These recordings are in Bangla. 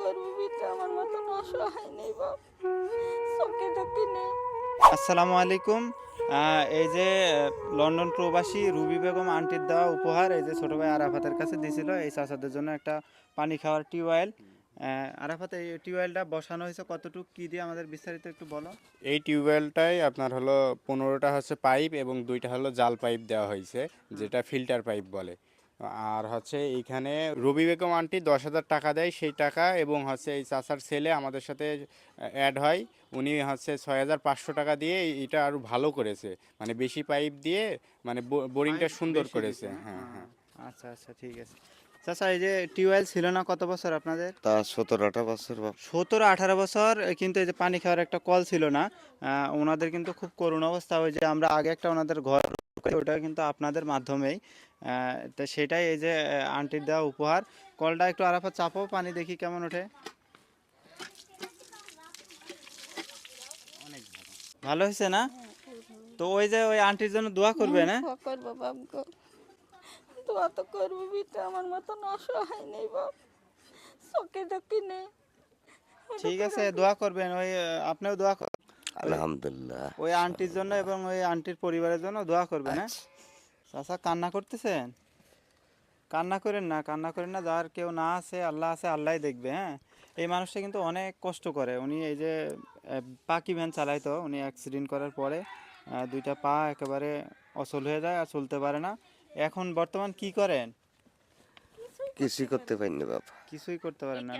করবি আমার মতন অসহায় নেই বাপ। চোখে নেই। আসসালামু আলাইকুম। এই যে লন্ডন প্রবাসী রুবি বেগম আন্টির দেওয়া উপহার এই যে ছোট ভাই আরাফাতের কাছে দিছিল এই চাষাদের জন্য একটা পানি খাওয়ার টিউবওয়েল। আরাফাত এই টিউবওয়েলটা বসানো হয়েছে কতটুকু? কি দিয়ে আমাদের বিস্তারিত একটু বলো। এই টিউবওয়েলটাই আপনার হলো পনেরোটা হচ্ছে পাইপ এবং দুইটা হলো জাল পাইপ দেওয়া হয়েছে যেটা ফিল্টার পাইপ বলে। আর হচ্ছে এইখানে রবি বেগম আন্টি দশ হাজার টাকা দেয় সেই টাকা এবং হচ্ছে এই চাচার ছেলে আমাদের সাথে অ্যাড হয়। উনি হচ্ছে ছয় হাজার পাঁচশো টাকা দিয়ে এটা আরও ভালো করেছে। মানে বেশি পাইপ দিয়ে মানে বো- বোরিংটা সুন্দর করেছে। হ্যাঁ হ্যাঁ। আচ্ছা আচ্ছা ঠিক আছে। চাচা এই যে টিউবওয়েল ছিল না কত বছর আপনাদের? তা সতেরো আঠারো বছর সতেরো আঠারো বছর কিন্তু এই যে পানি খাওয়ার একটা কল ছিল না ওনাদের কিন্তু খুব করুণ অবস্থা ওই যে আমরা আগে একটা ওনাদের ঘর ওটা কিন্তু আপনাদের মাধ্যমেই। তো সেটাই এই যে আন্টির দেওয়া উপহার। কলটা একটু আরাফাত চাপো পানি দেখি কেমন ওঠে। ভালো। হয়েছে না? তো ওই যে ওই আন্টির জন্য দোয়া করবে না? দোয়া করব বাপ দোয়া তো করবি বিটা আমার মতন অসহায় নেই বাপ। চোখে দেখি নেই। ঠিক আছে দোয়া করবেন ওই আপনিও দোয়া কর- আলহামদুলিল্লাহ। ওই আন্টির জন্য এবং ওই আন্টির পরিবারের জন্য দোয়া করবেন হ্যাঁ? চাচা কান্না করতেছেন? কান্না করেন না কান্না করেন না যার কেউ না আছে আল্লাহ আছে আল্লাহই দেখবে হ্যাঁ? এই মানুষটা কিন্তু অনেক কষ্ট করে। উনি এই যে পাকি ভ্যান চালাইতো উনি অ্যাক্সিডেন্ট করার পরে দুইটা পা একেবারে অচল হয়ে যায় আর চলতে পারে না। এখন বর্তমান কি করেন? কিছুই করতে পারিনি বাপ কিছুই করতে পারেন না না?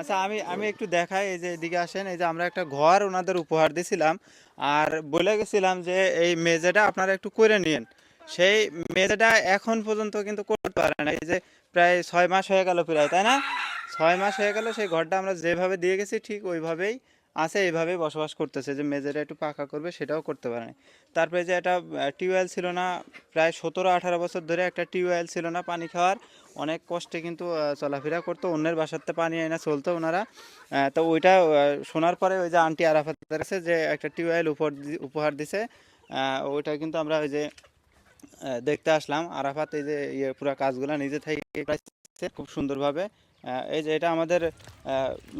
আচ্ছা আমি আমি একটু দেখাই এই যে এদিকে আসেন এই যে আমরা একটা ঘর ওনাদের উপহার দিয়েছিলাম আর বলে গেছিলাম যে এই মেজেটা আপনারা একটু করে নিন সেই মেজেটা এখন পর্যন্ত কিন্তু করতে পারে না এই যে প্রায় ছয় মাস হয়ে গেল প্রায় তাই না? ছয় মাস হয়ে গেল সেই ঘরটা আমরা যেভাবে দিয়ে গেছি ঠিক ওইভাবেই আছে এইভাবেই বসবাস করতেছে যে মেজেটা একটু পাকা করবে সেটাও করতে পারে না তারপরে যে একটা টিউবওয়েল ছিল না, প্রায় সতেরো আঠারো বছর ধরে একটা টিউবওয়েল ছিল না পানি খাওয়ার। অনেক কষ্টে কিন্তু চলাফেরা করতো, অন্যের বাসাতে পানি এনে চলতো ওনারা। তো ওইটা শোনার পরে ওই যে আন্টি আরাফাতের কাছে যে একটা টিউবওয়েল উপহার উপহার দিছে ওইটা কিন্তু আমরা ওই যে দেখতে আসলাম। আরাফাত এই যে ইয়ে পুরো কাজগুলো নিজে থেকে খুব সুন্দরভাবে। এই যে এটা আমাদের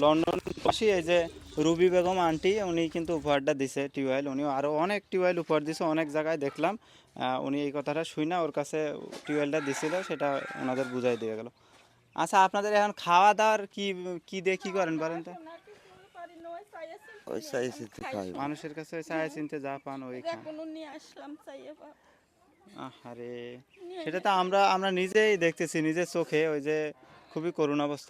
লন্ডন পাশে এই যে রুবি বেগম আন্টি উনি কিন্তু উপহারটা দিছে টিউবওয়েল। উনি আরও অনেক টিউবওয়েল উপহার দিছে অনেক জায়গায় দেখলাম। আহ, উনি এই কথাটা শুই না ওর কাছে টিউবওয়েলটা দিছিল সেটা ওনাদের বুঝাই দিয়ে গেল। আচ্ছা আপনাদের এখন খাওয়া দাওয়ার কি কি দিয়ে কি করেন? বলেন তো। ওই চিনতে খাই। মানুষের কাছে ওই চায় চিনতে যা পান ওই খান। কোনো নিয়ে আসলাম চাইয়ে আরে সেটা তো আমরা আমরা নিজেই দেখতেছি নিজের চোখে ওই যে খুবই করুণ অবস্থা।